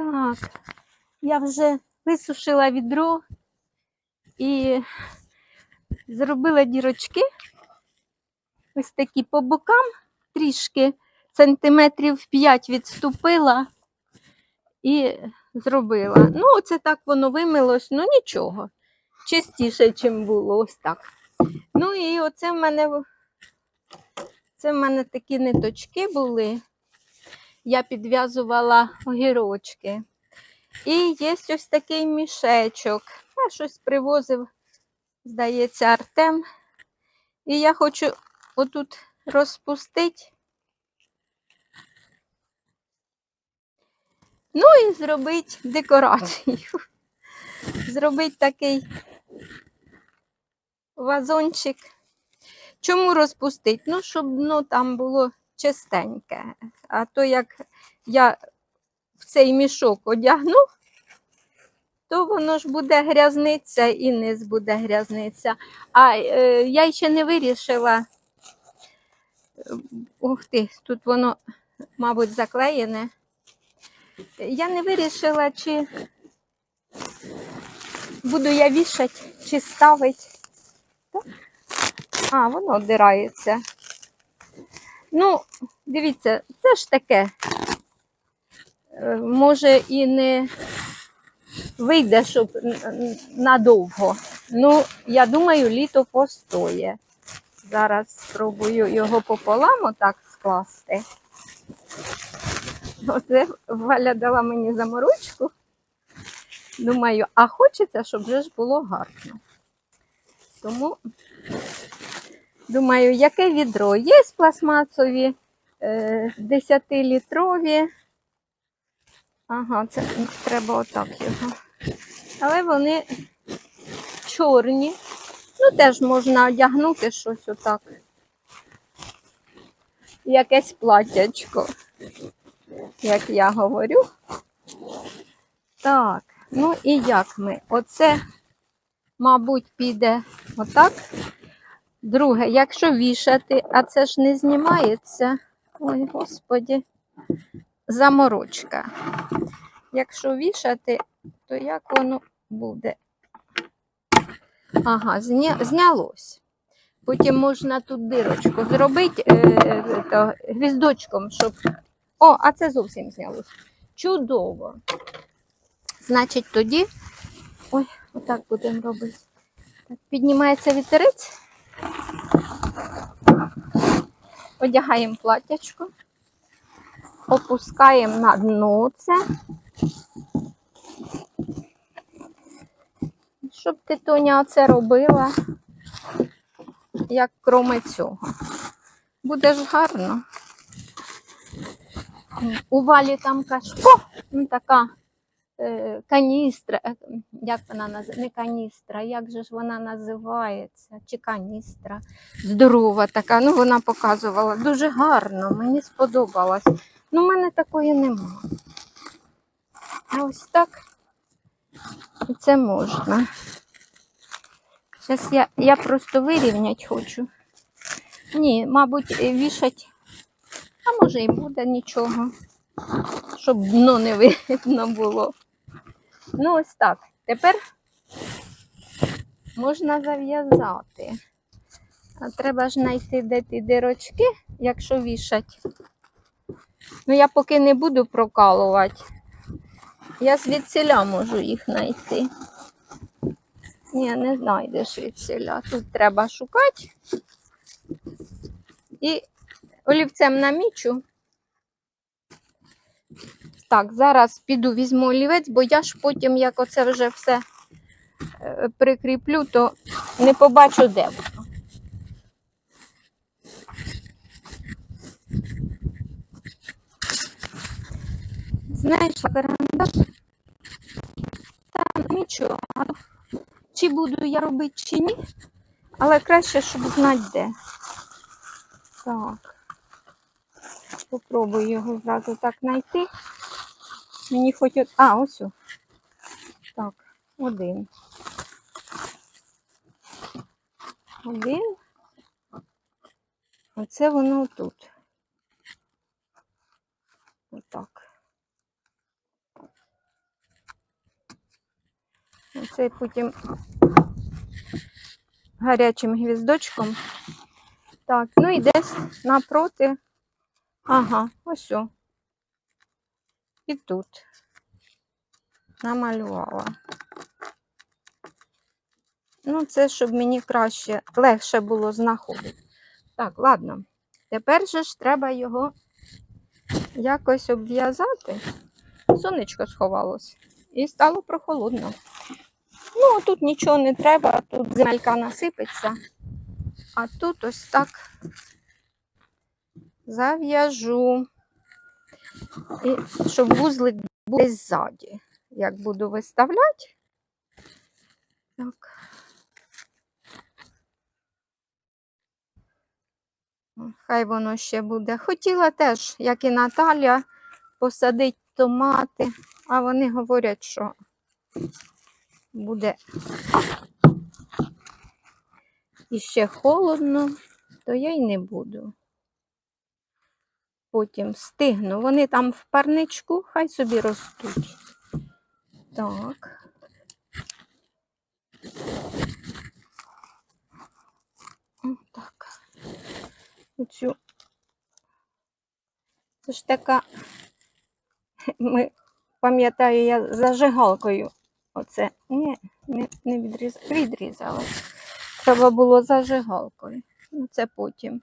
Так, я вже висушила відро і зробила дірочки. Ось такі по бокам, трішки сантиметрів 5 відступила і зробила. Ну, оце так воно вимилось, ну нічого. Чистіше, ніж було, ось так. Ну і оце в мене, це в мене такі ниточки були. Я підв'язувала огірочки. І є ось такий мішечок. Я щось привозив, здається, Артем. І я хочу отут розпустити. Ну і зробити декорацію. Зробити такий вазончик. Чому розпустити? Ну, щоб ну, там було чистеньке. А то як я в цей мішок одягну, то воно ж буде грязниця і низ буде грязниця. А е, я ще не вирішила. Ух ти, тут воно, мабуть, заклеєне. Я не вирішила, чи буду я вішати, чи ставити. А, воно одирається. Ну, дивіться, це ж таке. Е, Може і не вийде, щоб надовго. Ну, я думаю, літо постоє. Зараз спробую його пополам отак скласти. Оце Валя дала мені заморочку. Думаю, а хочеться, щоб вже ж було гарно. Тому думаю, яке відро? Є пластмасові е, 10-літрові. Ага, це треба отак його. Але вони чорні. Ну, теж можна одягнути щось отак. Якесь платтячко, як я говорю. Так, ну і як ми? Оце, мабуть, піде отак. Друге, якщо вішати, а це ж не знімається. Ой, господі, заморочка. Якщо вішати, то як воно буде? Ага, зня... знялось. Потім можна тут дирочку зробити е, е, то, гвіздочком, щоб. О, а це зовсім знялось. Чудово. Значить, тоді. Ой, отак будемо робити. Піднімається вітерець. Одягаємо платтячко, опускаємо на дно це. Щоб ти, Тоня, оце робила, як кроме цього. Буде ж гарно. У валі там кашко, ну, така каністра, е, як вона називається? Не каністра, як же ж вона називається? Чи каністра? Здорова така. Ну, вона показувала. Дуже гарно, мені сподобалось. Ну, в мене такої нема. А ось так. І це можна. Зараз я, я просто вирівняти хочу. Ні, мабуть, е, вішать, а може і буде нічого, щоб дно не видно було. Ну, ось так. Тепер можна зав'язати. А треба ж знайти де ті дирочки, якщо вішать. Ну, я поки не буду прокалувати. Я звідсіля можу їх знайти. Ні, не знайдеш звідсіля. Тут треба шукати. І олівцем намічу. Так, зараз піду візьму олівець, бо я ж потім, як оце вже все е, прикріплю, то не побачу, де воно. Знаєш, карандаш там нічого. Чи буду я робити, чи ні, але краще, щоб знати де. Так. Попробую його зразу так знайти. Мені хоч. А, ось. Так, один. Один. Оце воно тут. Отак. Оце потім гарячим гвіздочком. Так, ну і десь напроти. Ага, ось. о. І тут намалювала. Ну, це щоб мені краще, легше було знаходити. Так, ладно. Тепер же ж треба його якось обв'язати. Сонечко сховалось і стало прохолодно. Ну, тут нічого не треба, тут земелька насипеться. А тут ось так зав'яжу. І щоб вузлик був ззаді. Як буду виставляти. Так. Хай воно ще буде. Хотіла теж, як і Наталя, посадити томати, а вони говорять, що буде іще холодно, то я й не буду. Потім стигну. Вони там в парничку, хай собі ростуть. Так. Так. Оцю. Це ж така, ми, пам'ятаю, я зажигалкою. Оце. Ні, не, не відріз... відрізала. Треба було зажигалкою. Ну, це потім.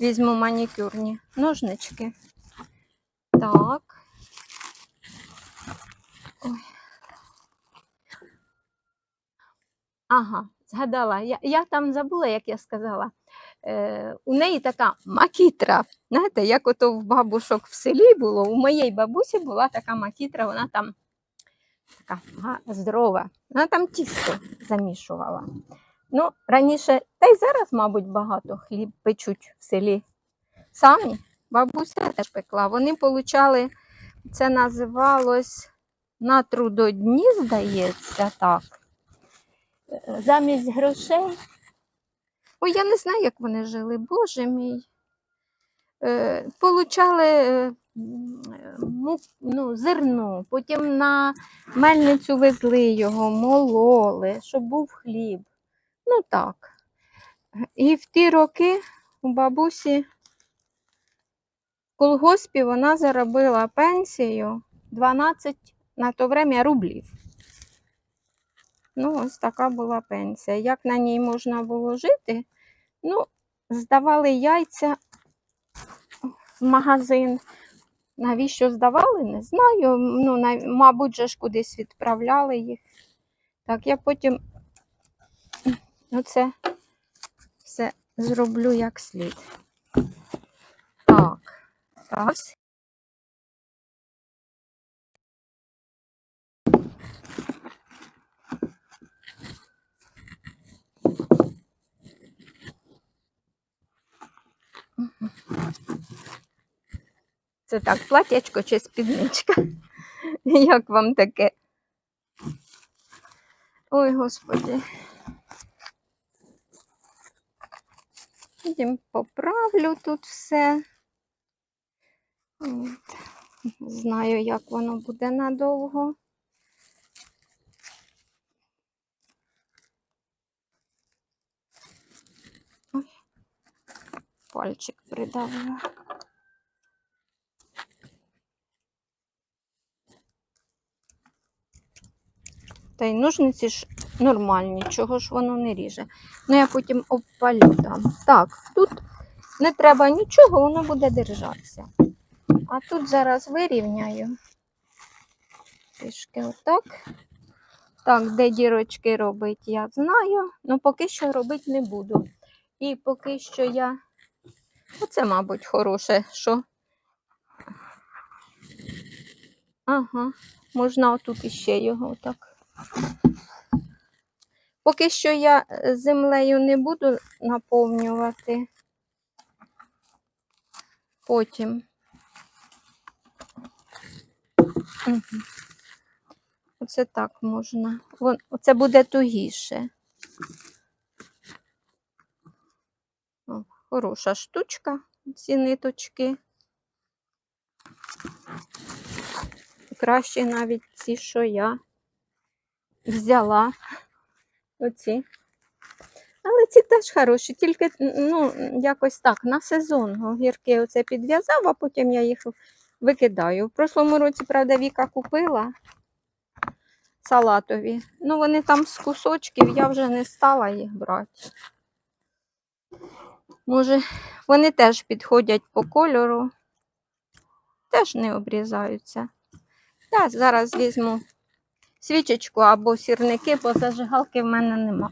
Візьму манікюрні ножнички. Так. Ой. Ага, згадала. Я, я там забула, як я сказала. Е, у неї така макітра. Знаєте, як ото в бабушок в селі було, у моєї бабусі була така макітра, вона там така здорова. Вона там тісто замішувала. Ну, раніше, та й зараз, мабуть, багато хліб печуть в селі. Самі бабуся теж пекла. Вони получали, це називалось на трудодні, здається, так. Замість грошей. Ой, я не знаю, як вони жили, боже мій. Е, получали е, ну, зерно, потім на мельницю везли його, мололи, щоб був хліб. Ну так. І в ті роки у бабусі в колгоспі вона заробила пенсію 12 на то время рублів. Ну, ось така була пенсія. Як на ній можна було жити? Ну, здавали яйця в магазин. Навіщо здавали, не знаю. Ну, мабуть, же ж кудись відправляли їх. Так, я потім оце все зроблю як слід. Так, раз. Це так, платячко чи спідничка? Як вам таке? Ой, господи. Потім поправлю тут все. От. Знаю, як воно буде надовго. Ой, пальчик придавила. Та й ножниці ж нормальні, чого ж воно не ріже. Ну, я потім обпалю там. Так, тут не треба нічого, воно буде держатися. А тут зараз вирівняю. Трішки отак. Так, де дірочки робить, я знаю. Ну, поки що робити не буду. І поки що я. Оце, мабуть, хороше, що. Ага, можна отут іще його отак. Поки що я е, землею не буду наповнювати. Потім. Угу. Оце так можна. Оце буде тугіше. О, хороша штучка, ці ниточки. Краще навіть ці, що я. Взяла оці. Але ці теж хороші, тільки ну, якось так, на сезон огірки оце підв'язав, а потім я їх викидаю. В прошлому році, правда, Віка купила салатові. Ну, вони там з кусочків, я вже не стала їх брати. Може, вони теж підходять по кольору, теж не обрізаються. Я зараз візьму свічечку або сірники, бо зажигалки в мене нема.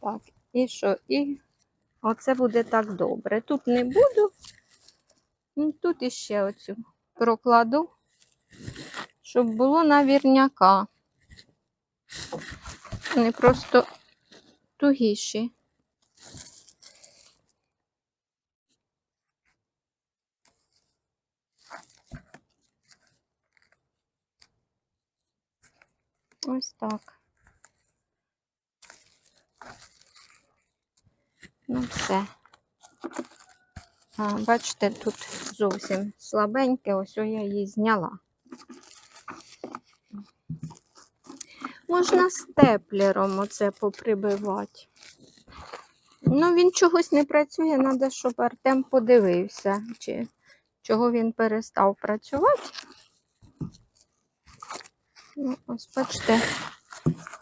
Так, і що? І оце буде так добре. Тут не буду. Тут іще оцю прокладу, щоб було навірняка. Вони просто тугіші. Ось так. Ну, все. А, бачите, тут зовсім слабеньке, ось я її зняла. Можна степлером оце поприбивати. Ну, він чогось не працює, треба, щоб Артем подивився, чи чого він перестав працювати. Ну, ось бачите,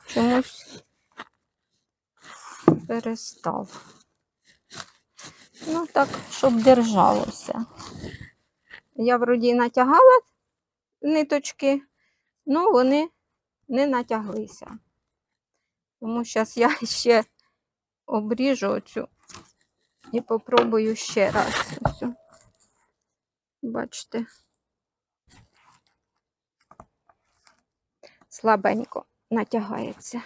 чомусь перестав. Ну, так, щоб держалося. Я вроді натягала ниточки, ну вони не натяглися. Тому зараз я ще обріжу оцю і попробую ще раз. Ось. Бачите. Слабенько натягається.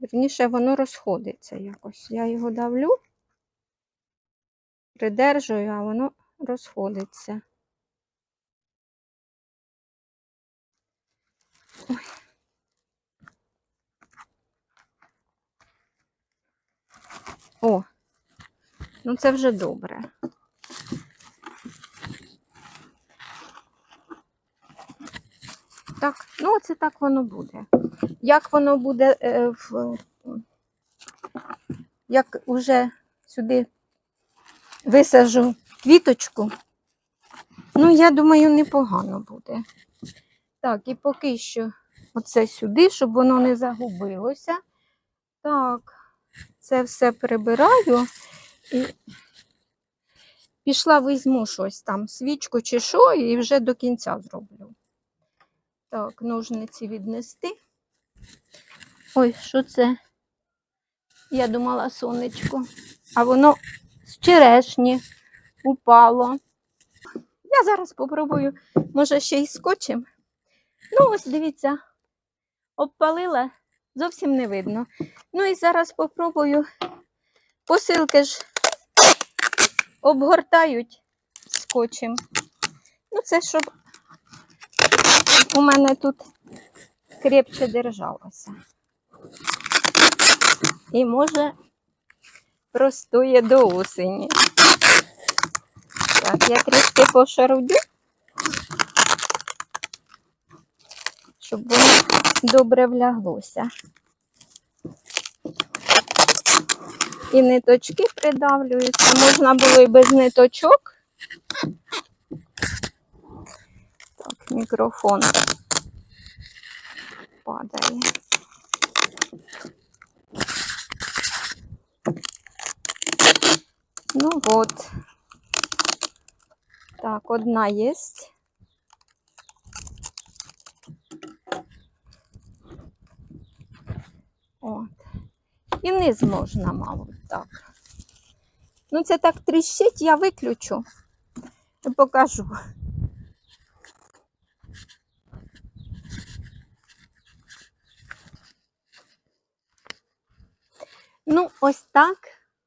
Вірніше, воно розходиться якось. Я його давлю, придержую, а воно розходиться. Ой. О, ну це вже добре. Так, ну оце так воно буде. Як воно буде, е, в, як уже сюди висажу квіточку, ну, я думаю, непогано буде. Так, і поки що оце сюди, щоб воно не загубилося. Так, це все прибираю і пішла візьму щось там, свічку чи що, і вже до кінця зроблю. Так, ножниці віднести. Ой, що це? Я думала сонечко. А воно з черешні упало. Я зараз попробую, може, ще й скотчем. Ну, ось дивіться, обпалила, зовсім не видно. Ну і зараз попробую. Посилки ж обгортають скотчем. Ну, це щоб у мене тут крепче держалося. І може простоє до осені. Так, я трішки пошарудю, щоб воно добре вляглося. І ниточки придавлюються. Можна було і без ниточок. Так, мікрофон падає. Ну вот. Так, одна есть. От. І вниз можна, мабуть, так. Ну, це так тріщить, я виключу і покажу. Ну, ось так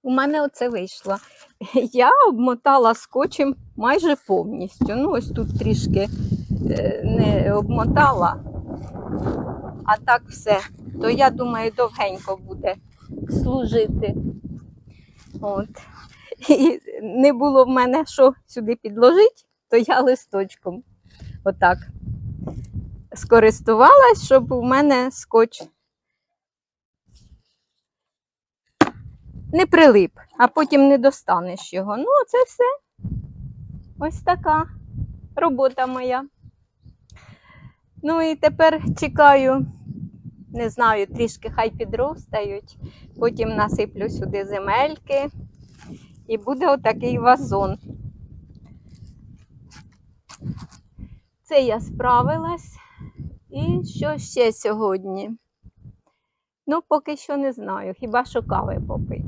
у мене оце вийшло. Я обмотала скотчем майже повністю. Ну, ось тут трішки е, не обмотала, а так все. То я думаю, довгенько буде служити. От. І не було в мене що сюди підложити, то я листочком отак скористувалась, щоб у мене скотч не прилип, а потім не достанеш його. Ну, це все. Ось така робота моя. Ну і тепер чекаю, не знаю, трішки хай підростають, потім насиплю сюди земельки і буде отакий вазон. Це я справилась. І що ще сьогодні? Ну, поки що не знаю, хіба що кави попить.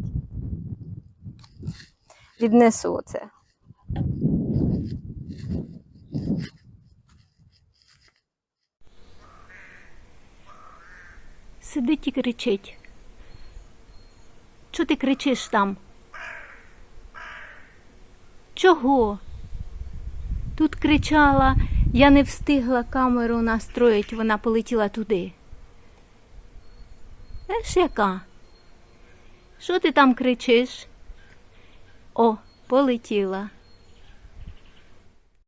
Віднесу це. Сидить і кричить. Чого ти кричиш там? Чого? Тут кричала, я не встигла камеру настроїть, вона полетіла туди. Знаєш, яка? Що ти там кричиш? О, полетіла.